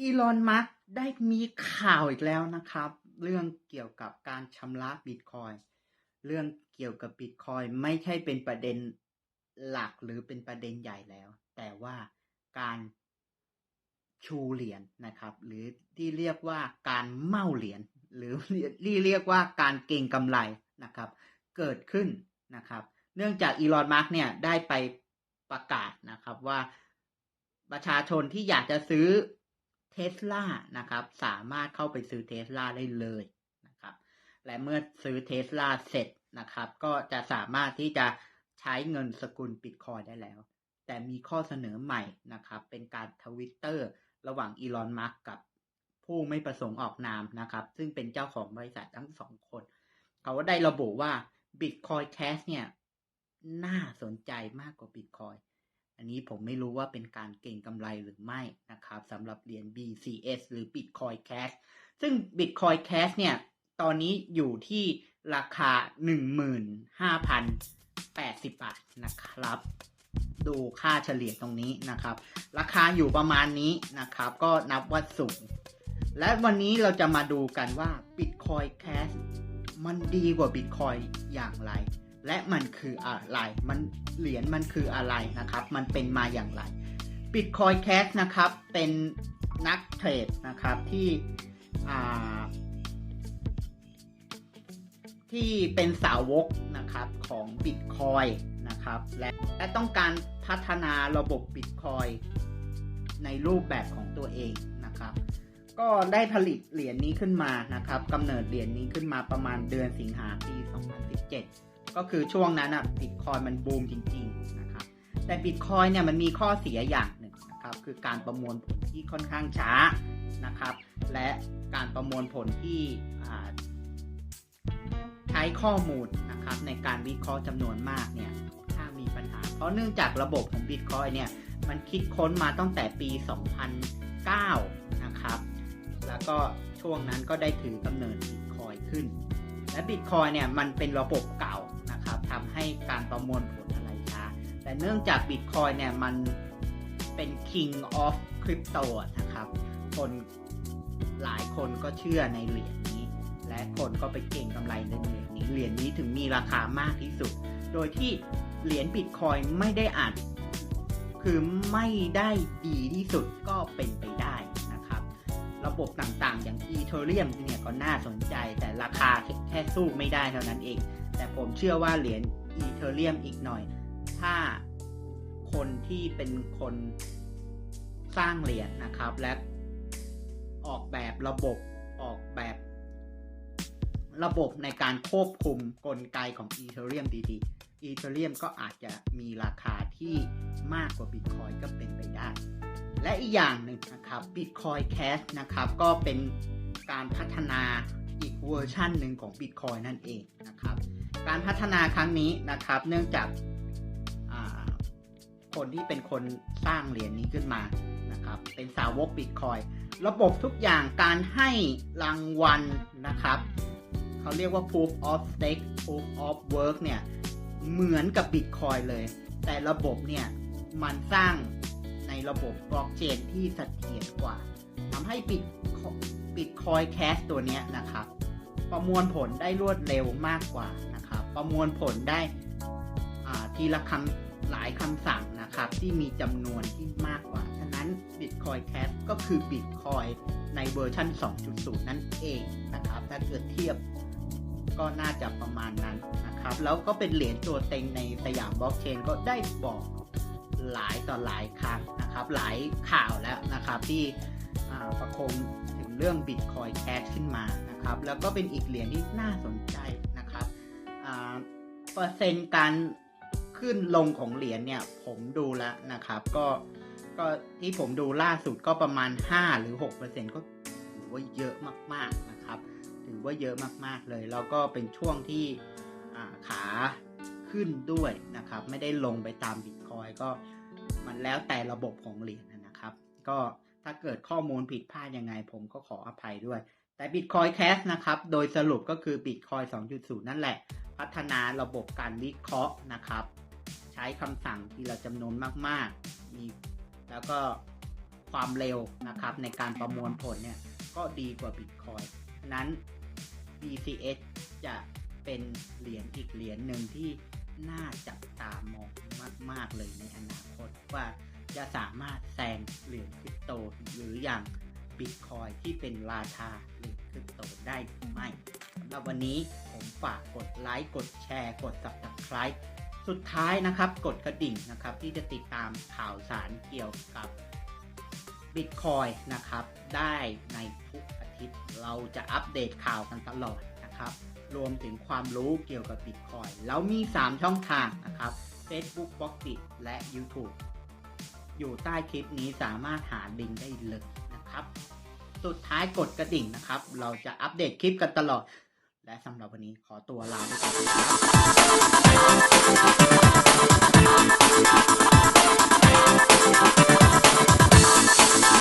อีลอนมัสได้มีข่าวอีกแล้วนะครับ เรื่องเกี่ยวกับการชำระบิตคอยเรื่องเกี่ยวกับบิตคอยไม่ใช่เป็นประเด็นหลักหรือเป็นประเด็นใหญ่แล้ว แต่ว่าการชูเหรียญนนะครับ หรือที่เรียกว่าการเมาเหรียญหรือที่เรียกว่าการเก่งกำไรนะครับ เกิดขึ้นนะครับ เนื่องจากอีลอนมัสเนี่ยได้ไปประกาศนะครับว่าประชาชนที่อยากจะซื้อ ทสลานะครับ สามารถเข้าไปซื้อเทสลาได้เลยนะครับ และเมื่อซื้อเทสลาเสร็จนะครับ ก็จะสามารถที่จะใช้เงินสกุลบิตคอยได้แล้ว แต่มีข้อเสนอใหม่นะครับ เป็นการทวิตเตอร์ระหว่างอีลอนมัสกับผู้ไม่ประสงค์ออกนามนะครับ ซึ่งเป็นเจ้าของบริษัททั้งสองคน เขาได้ระบุว่า Bitcoin Cash เนี่ย น่าสนใจมากกว่า Bitcoin อันนี้ผมไม่รู้ว่าเป็นการเก่งกำไรหรือไม่นะครับสำหรับเหรียญ BCS หรือ Bitcoin Cash ซึ่ง Bitcoin Cash เนี่ย ตอนนี้อยู่ที่ราคา 15,080 บาทนะครับ ดูค่าเฉลี่ยตรงนี้นะครับ ราคาอยู่ประมาณนี้นะครับ ก็นับว่าสูง และวันนี้เราจะมาดูกันว่า Bitcoin Cash มันดีกว่า Bitcoin อย่างไร และมันคืออะไร มันเหรียญมันคืออะไรนะครับ มันเป็นมาอย่างไร Bitcoin Cash นะครับเป็นนักเทรดนะครับที่ที่เป็นสาวกนะครับของ Bitcoin นะครับและและต้องการพัฒนาระบบ Bitcoin ในรูปแบบของตัวเองนะครับ ก็ได้ผลิตเหรียญนี้ขึ้นมานะครับกำเนิดเหรียญนี้ขึ้นมาประมาณเดือนสิงหาปี 2017 ก็คือช่วงนั้นอะบิตคอยมันบูมจริงๆนะครับแต่บิตคอยเนี่ยมันมีข้อเสียอย่างหนึ่งนะครับคือการประมวลผลที่ค่อนข้างช้านะครับ และการประมวลผลที่ใช้ข้อมูลนะครับในการวิเคราะห์จำนวนมากเนี่ยถ้ามีปัญหา เพราะเนื่องจากระบบของบิตคอยเนี่ยมันคิดค้นมาตั้งแต่ปี 2009 นะครับ แล้วก็ช่วงนั้นก็ได้ถือกำเนิดบิตคอยขึ้น และบิตคอยเนี่ยมันเป็นระบบเก่า ทำให้การประมวลผลอะไรช้าแต่เนื่องจากบิตคอยเนี่ยมันเป็น king of crypto นะครับ คนหลายคนก็เชื่อในเหรียญนี้ และคนก็ไปเก่งกำไรในเหรียญนี้ เหรียญนี้ถึงมีราคามากที่สุด โดยที่เหรียญบิตคอยไม่ได้อ่านคือไม่ได้ดีที่สุดก็เป็นไปได้ ระบบต่างๆ อย่างอีเทเรียมเนี่ยก็น่าสนใจ แต่ราคาแค่สู้ไม่ได้เท่านั้นเอง แต่ผมเชื่อว่าเหรียญอีเทเรียมอีกหน่อย ถ้าคนที่เป็นคนสร้างเหรียญนะครับ และออกแบบระบบออกแบบระบบในการควบคุมกลไกของอีเทเรียมดีๆอีเทเรียมก็อาจจะมีราคา ที่มากกว่าบิตคอยก็เป็นไปได้ และอีกอย่างหนึ่งนะครับ Bitcoin Cash นะครับก็เป็นการพัฒนาอีกเวอร์ชันหนึ่งของ Bitcoin นั่นเองนะครับ การพัฒนาครั้งนี้นะครับเนื่องจากคนที่เป็นคนสร้างเหรียญนี้ขึ้นมานะครับเป็นสาวก Bitcoin ระบบทุกอย่างการให้รางวัลนะครับเขาเรียกว่า proof of stake proof of work เนี่ยเหมือนกับบิตคอยเลย แต่ระบบเนี่ยมันสร้างในระบบบล็อกเชนที่เสถียรกว่าทำให้บิตบิตคอยแคสตัวนี้นะครับ ประมวลผลได้รวดเร็วมากกว่านะครับ ประมวลผลได้ทีละคำหลายคำสั่งนะครับ ที่มีจำนวนที่มากกว่า ฉะนั้น Bitcoin Cash ก็คือ Bitcoin ในเวอร์ชัน2.0 นั่นเองนะครับ ถ้าเกิดเทียบก็น่าจะประมาณนั้น นะครับ แล้วก็เป็นเหรียญตัวเต็งในสยามบล็อกเชนก็ได้บอกหลายต่อหลายครั้งนะครับ หลายข่าวแล้วนะครับที่ประคมถึงเรื่อง Bitcoin Cash ขึ้นมานะครับ แล้วก็เป็นอีกเหรียญที่น่าสนใจนะครับเปอร์เซ็นต์การขึ้นลงของเหรียญเนี่ยผมดูแล้วนะครับ ก็ก็ที่ผมดูล่าสุดก็ประมาณ 5 หรือ 6%ก็ถือว่าเยอะมากๆนะครับ ถือว่าเยอะมากๆเลย แล้วก็เป็นช่วงที่ ขาขึ้นด้วยนะครับ ไม่ได้ลงไปตามบิตคอยก็มันแล้วแต่ระบบของเหรียญนะครับ ก็ถ้าเกิดข้อมูลผิดพลาดยังไงผมก็ขออภัยด้วย แต่ Bitcoin Cash นะครับ โดยสรุปก็คือ Bitcoin 2.0 นั่นแหละ พัฒนาระบบการวิเคราะห์นะครับ ใช้คำสั่งทีละจำนวนมากๆมีแล้วก็ความเร็วนะครับ ในการประมวลผลเนี่ย ก็ดีกว่า Bitcoin นั้น BCH จะ เป็นเหรียญอีกเหรียญหนึ่งที่น่าจับตามองมาก ๆ เลยในอนาคตว่าจะสามารถแซงเหรียญคริปโตหรืออย่าง Bitcoin ที่เป็นราชาเหรียญคริปโตได้หรือไม่สำหรับวันนี้ผมฝากกดไลค์กดแชร์กด Subscribe สุดท้ายนะครับกดกระดิ่งนะครับที่จะติดตามข่าวสารเกี่ยวกับ Bitcoin นะครับได้ในทุกอาทิตย์เราจะอัปเดตข่าวกันตลอด นะครับ รวมถึงความรู้เกี่ยวกับ Bitcoin แล้วมี 3 ช่องทางนะครับ Facebook b o g d i t และ YouTube อยู่ใต้คลิปนี้สามารถหาลิงก์ได้เลยนะครับ สุดท้ายกดกระดิ่งนะครับ เราจะอัปเดตคลิปกันตลอด และสำหรับวันนี้ขอตัวลาไปก่อนครับ